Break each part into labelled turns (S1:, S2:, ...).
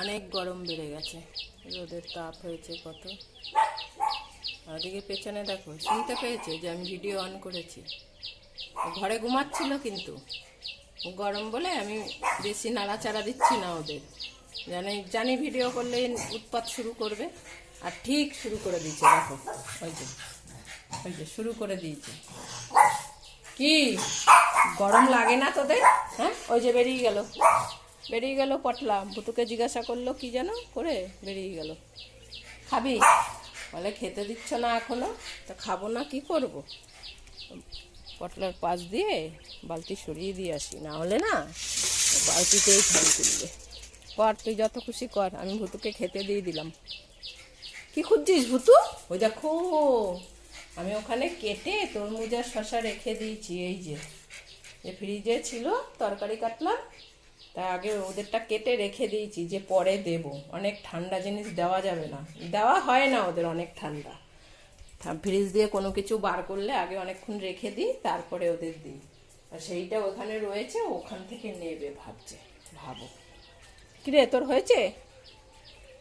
S1: অনেক গরম বেড়ে গেছে। রোদের তাপ হয়েছে কত। ওদিকে পেছনে দেখো, শুনতে পেয়েছে যে আমি ভিডিও অন করেছি। ঘরে ঘুমাচ্ছিল কিন্তু। ও গরম বলে আমি বেশি নাড়াচাড়া দিচ্ছি না ওদের। জানি জানি ভিডিও করলে উৎপাত শুরু করবে। আর ঠিক শুরু করে দিয়েছে, দেখো। ওই যে ওই যে শুরু করে দিয়েছে। কি? গরম লাগে না তোদের? হ্যাঁ? ওই যে বেরিয়ে গেল। বেরিয়ে গেল পটলা। ভুতুকে জিজ্ঞাসা করল, কি যেন করে বেরিয়ে গেল? খাবি? বলে খেতে দিচ্ছ না এখনও, তো খাব না, কি করব? পটলার পাশ দিয়ে বালতি সরিয়ে দিয়ে আসি। না হলে না, বালতিতেই খান তুলবে। কর, তুই যত খুশি কর, আমি ভুতুকে খেতে দিয়ে দিলাম। কি খুঁজছিস ভুতু? ওই দেখো, আমি ওখানে কেটে তরমুজ আর শশা রেখে দিয়েছি, এই যে। ফ্রিজে ছিল, তরকারি কাটলাম তা আগে ওদেরটা কেটে রেখে দিয়েছি, যে পরে দেব। অনেক ঠান্ডা জিনিস দেওয়া যাবে না। দেওয়া হয় না ওদের অনেক ঠান্ডা। ফ্রিজ দিয়ে কোনো কিছু বার করলে আগে অনেকক্ষণ রেখে দিই, তারপরে ওদের দিই। আর সেইটা ওখানে রয়েছে, ওখান থেকে নেবে ভাবছে, ভাবো। কিরে, তোর হয়েছে?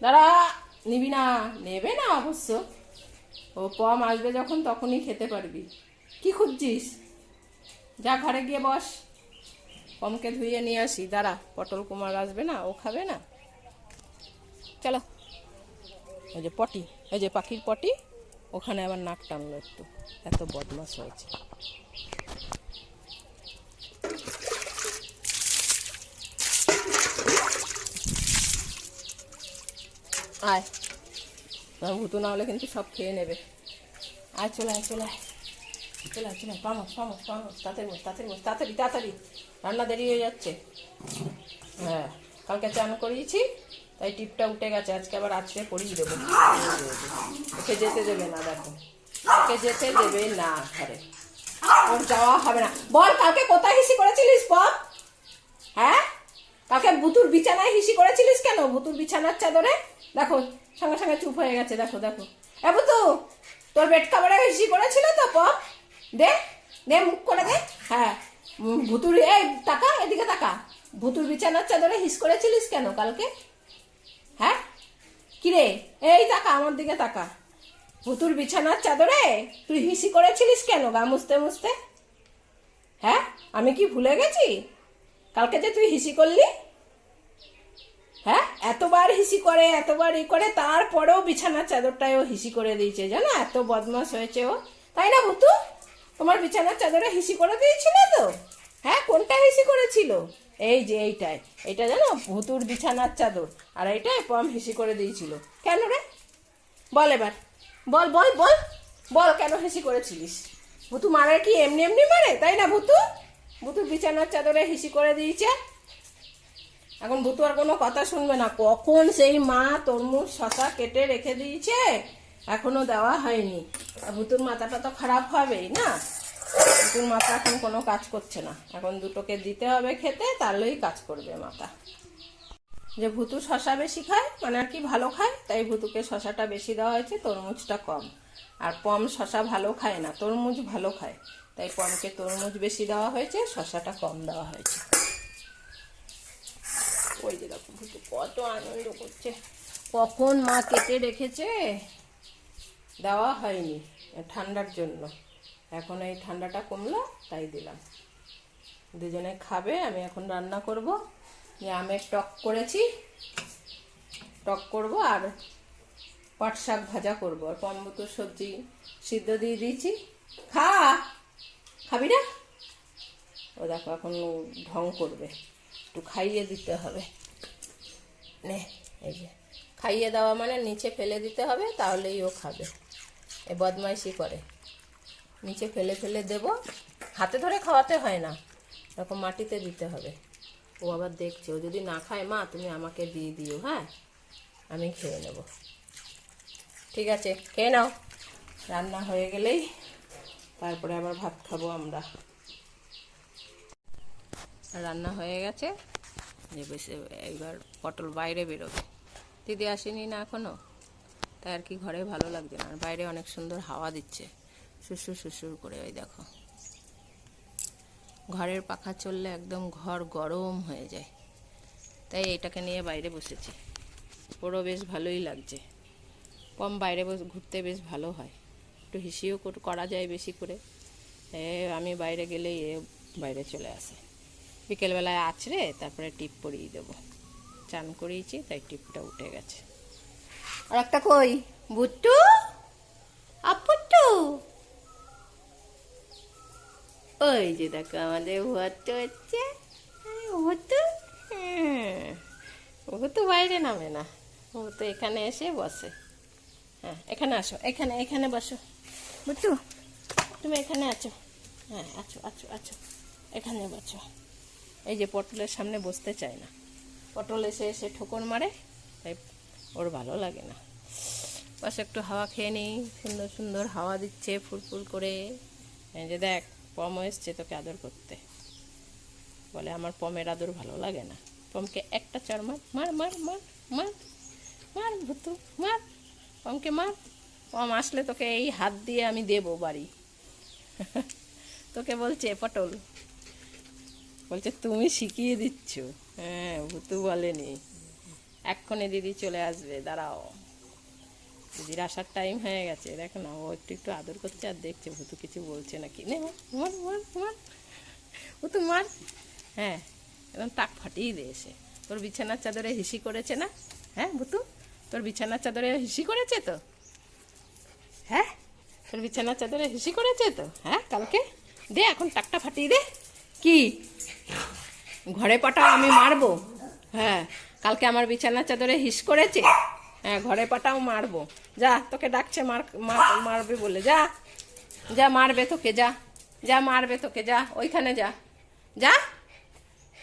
S1: দাঁড়া, নিবি না। নেবে না অবশ্য। ও পম আসবে যখন, তখনই খেতে পারবি। কি খুঁজছিস? যা ঘরে গিয়ে বস। পমকে ধুয়ে নিয়ে আসি। দাঁড়া, পটল কুমার আসবে না, ও খাবে না। চলো। ওই যে পটি ওই যে পাখির পটি, ওখানে আবার নাক টানলো একটু। এত বদমাস হয়েছে। আয়। ভুতু না হলে কিন্তু সব খেয়ে নেবে। আয়, চলে আয় চলে আয়। চলে আয়, চলে পামস পামস পামস, তাড়াতাড়ি বস তাড়াতাড়ি বস, তাড়াতাড়ি তাড়াতাড়ি। রান্না দেরি হয়ে যাচ্ছে? হ্যাঁ কালকে চান করিয়েছি, তাই টিপটা উঠে গেছে, আজকে আবার আছড়ে পরিয়ে দেবো। ওকে যেতে দেবে না দেখো ওকে যেতে দেবে না, ঘরে। ওর যাওয়া হবে না। বল, কালকে কোথায় হিসি করেছিলিস পপ হ্যাঁ? কালকে বুতুর বিছানায় হিসি করেছিলিস কেন? বুতুর বিছানার চাদরে? দেখো, সঙ্গে সঙ্গে চুপ হয়ে গেছে, দেখো দেখো। এ বুতু তোর বেড কাভারে হিসি করেছিল তো পপ দে দে মুখ করে দে। হ্যাঁ ভুতুর এই টাকা এদিকে টাকা ভুতুর বিছানার চাদরে হিস করেছিলিস কেন কালকে? হ্যাঁ? কিরে? এই, তাকা, আমার দিকে তাকা। ভুতুর বিছানার চাদরে তুই হিসি করেছিলিস কেন গা মুছতে মুছতে? হ্যাঁ? আমি কি ভুলে গেছি? কালকে যে তুই হিসি করলি? হ্যাঁ? এতবার হিসি করে, এতবার ই করে, তারপরেও বিছানার চাদরটায় ও হিসি করে দিয়েছে। জানো, এত বদমাস হয়েছে ও। তাই না, ভুতু? তোমার বিছানার চাদরে হিসি করে দিয়েছিল তো? হ্যাঁ কোনটা হিসি করেছিল? এই যে এইটাই। এটা জানো, ভুতুর বিছানার চাদর। আর এইটাই পম হিসি করে দিয়েছিল। কেন রে? বল এবার। বল বল বল। বল, কেন হিসি করেছিলিস? ভুতু মারে কি এমনি এমনি মারে? তাই না ভুতু? ভুতুর বিছানার চাদরে হিসি করে দিয়েছে। এখন ভুতু আর কোনো কথা শুনবে না। কখন সেই মা তরমুজ শশা কেটে রেখে দিয়েছে? এখনও দেওয়া হয়নি। ভুতুর মাথাটা তো খারাপ হবেই না? ভুতুর মাথা এখন কোনো কাজ করছে না। এখন দুটোকে দিতে হবে খেতে, তাহলেই কাজ করবে মাথা। যে ভুতু শশা বেশি খায় মানে আর কি ভালো খায়, তাই ভুতুকে শশাটা বেশি দেওয়া হয়েছে, তরমুজটা কম। আর পম শশা ভালো খায় না, তরমুজ ভালো খায়, তাই পমকে তরমুজ বেশি দেওয়া হয়েছে, শশাটা কম দেওয়া হয়েছে। ওই যে দেখো ভুতু কত আনন্দ করছে। কখন মা কেটে রেখেছে? দেওয়া হয়নি ঠান্ডার জন্য। এখন এই ঠান্ডাটা কমলো, তাই দিলাম। দুজনে খাবে, আমি এখন রান্না করব। যে আমের টক করেছি, টক করব আর পাট শাক ভাজা করব। আর পম্বুতুর সবজি সিদ্ধ দিয়ে দিয়েছি। খা! খাবি না? ও দেখো, এখন ঢং করবে। একটু খাইয়ে দিতে হবে। নে, এই যে। খাইয়ে দেওয়া মানে নিচে ফেলে দিতে হবে, তাহলেই ও খাবে। এ বদমাইশি করে। নিচে ফেলে ফেলে দেব। হাতে ধরে খাওয়াতে হয় না। এরকম মাটিতে দিতে হবে। ও আবার দেখছে, ও যদি না খায়, মা, তুমি আমাকে দিয়ে দিও হ্যাঁ? আমি খেয়ে নেব। ঠিক আছে, খেয়ে নাও। রান্না হয়ে গেলেই তারপরে আবার ভাত খাব আমরা। রান্না হয়ে গেছে। যে বেশি এইবার পটল বাইরে বেরোবে। দিদি আসেনি না এখনও? তাই আর কি ঘরে ভালো লাগছে না। আর বাইরে অনেক সুন্দর হাওয়া দিচ্ছে। সুসুর সুসুর করে ওই দেখো। ঘরের পাখা চললে একদম ঘর গরম হয়ে যায়। তাই এটাকে নিয়ে বাইরে বসেছি। ওরও বেশ ভালোই লাগছে। কম বাইরে বসে ঘুরতে বেশ ভালো হয়। একটু হিসিও কর- করা যায় বেশি করে। এ, আমি বাইরে গেলেই এ বাইরে চলে আসে। বিকেলবেলায় আছড়ে তারপরে টিপ পরিয়ে দেবো। চান করিয়েছি, তাই টিপটা উঠে গেছে। আর একটা কই? বুট্টু? আপুট্টু ওই যে দেখো আমাদের ভুয়ারটা হচ্ছে। হ্যাঁ। ও তো বাইরে নামে না। ও তো এখানে এসে বসে। হ্যাঁ এখানে আসো এখানে এখানে বসো। বুট্টু? তুমি এখানে আছো? হ্যাঁ আছো আছো আছো। এখানে বসো। এই যে পটলের সামনে বসতে চায় না। পটল এসে এসে ঠোকর মারে তাই ওর ভালো লাগে না। পাশে একটু হাওয়া খেয়ে নিই, সুন্দর সুন্দর হাওয়া দিচ্ছে ফুলফুল করে। যে দেখ, পম এসছে তোকে আদর করতে। বলে আমার পমের আদর ভালো লাগে না। পমকে একটা চর মার মার মার মার মার মার, ভুতু, মার, পমকে মার। পম আসলে তোকে এই হাত দিয়ে আমি দেবো বাড়ি। তোকে বলছে, পটল। বলছে, তুমি শিখিয়ে দিচ্ছ। হ্যাঁ ভুতু বলেনি। এক্ষণে দিদি চলে আসবে, দাঁড়াও। দিদির আসার টাইম হয়ে গেছে, দেখো না, ও একটু একটু আদর করছে আর দেখছে, ভুতু কিছু বলছে নে, মার মার মার মার। ভুতু মার। হ্যাঁ একদম টাক ফাটিয়ে দে এসে। তোর বিছানার চাদরে হিসি করেছে না? হ্যাঁ ভুতু? তোর বিছানার চাদরে হিসি করেছে তো? হ্যাঁ? তোর বিছানার চাদরে হিসি করেছে তো? হ্যাঁ কালকে? দে এখন টাকটা ফাটিয়ে দে। কি? ঘরে পাটা আমি মারবো। হ্যাঁ। কালকে আমার বিছানার চাদরে হিস করেছে? হ্যাঁ ঘরে পাটাও মারবো। যা, তোকে ডাকছে মার, মার- মারবে বলে। যা যা, মারবে তোকে, যা যা, মারবে তোকে, যা, ওইখানে যা। যা?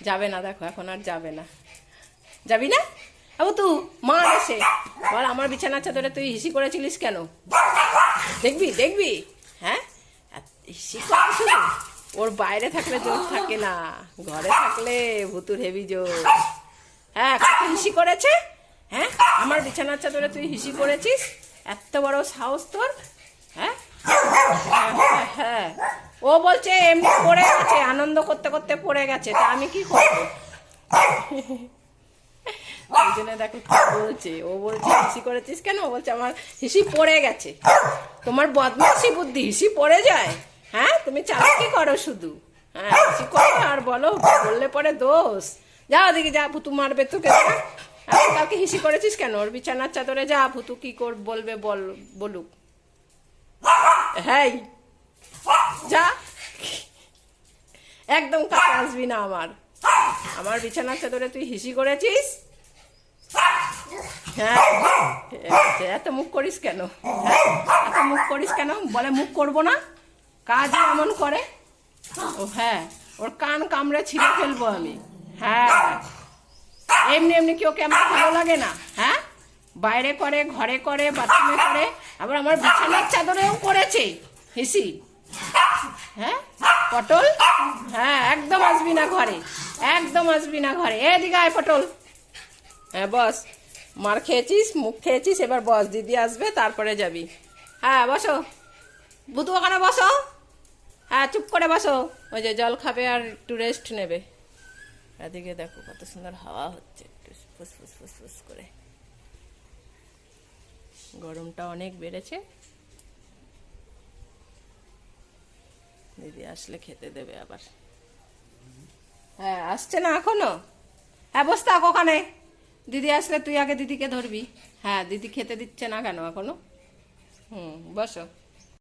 S1: যাবে না, দেখো, এখন আর যাবে না। যাবি না? আবু তু, মা এসে। বল, আমার বিছানার চাদরে তুই হিসি করেছিলিস কেন? দেখবি দেখবি? হ্যাঁ? হিসি ওর বাইরে থাকলে জোর থাকে না। ঘরে থাকলে ভুতুর হেভি জোর। হ্যাঁ কাকে হিসি করেছে? হ্যাঁ আমার বিছানার চাদরে তুই হিসি করেছিস? এত বড় সাহস তোর হ্যাঁ? হ্যাঁ, ও বলছে এমনি পড়ে গেছে আনন্দ করতে করতে পড়ে গেছে তা আমি কি করব? ওই জন্য দেখো কি বলছে ও বলছে হিসি করেছিস কেন? ও বলছে আমার হিসি পড়ে গেছে তোমার বদমাসি বুদ্ধি হিসি পড়ে যায় হ্যাঁ? তুমি চালাকি করো শুধু হ্যাঁ হিসি করো আর বলো বললে পরে দোষ। যা ওদিকে যা, ভুতু মারবে তোকে। আর কালকে হিসি করেছিস কেন? ওর বিছানার চাদরে যা, ভুতু কি কর, বলবে, বল, বলুক। হ্যাঁ যা। একদম কাছে আসবি না আমার। আমার বিছানার চাদরে তুই হিসি করেছিস? হ্যাঁ এত মুখ করিস কেন? হ্যাঁ? এত মুখ করিস কেন? বলে মুখ করব না। কাজ এমন করে। ও হ্যাঁ ওর কান কামড়ে ছিঁড়ে ফেলব আমি। হ্যাঁ। এমনি এমনি কি ওকে আমার ভালো লাগে না? হ্যাঁ? বাইরে করে, ঘরে করে বাথরুমে করে, আবার আমার বিছানার চাদরেও করেছে। হিসি। হ্যাঁ? পটল? হ্যাঁ একদম আসবি না ঘরে। একদম আসবি না ঘরে। এদিকে আয় পটল। হ্যাঁ বস। মার খেয়েছিস, মুখ খেয়েছিস, এবার বস দিদি আসবে, তারপরে যাবি। হ্যাঁ বসো। বুধু ওখানে বসো। হ্যাঁ চুপ করে বসো। ওই যে জল খাবে আর একটু রেস্ট নেবে। এদিকে দেখো কত সুন্দর হাওয়া হচ্ছে, একটু ফুসফুস ফুস ফুস ফুস করে। গরমটা অনেক বেড়েছে। দিদি আসলে খেতে দেবে আবার। হ্যাঁ আসছে না এখনও? হ্যাঁ বস থাক ওখানে। দিদি আসলে তুই আগে দিদিকে ধরবি। হ্যাঁ দিদি খেতে দিচ্ছে না কেন এখনও? হুম, বসো।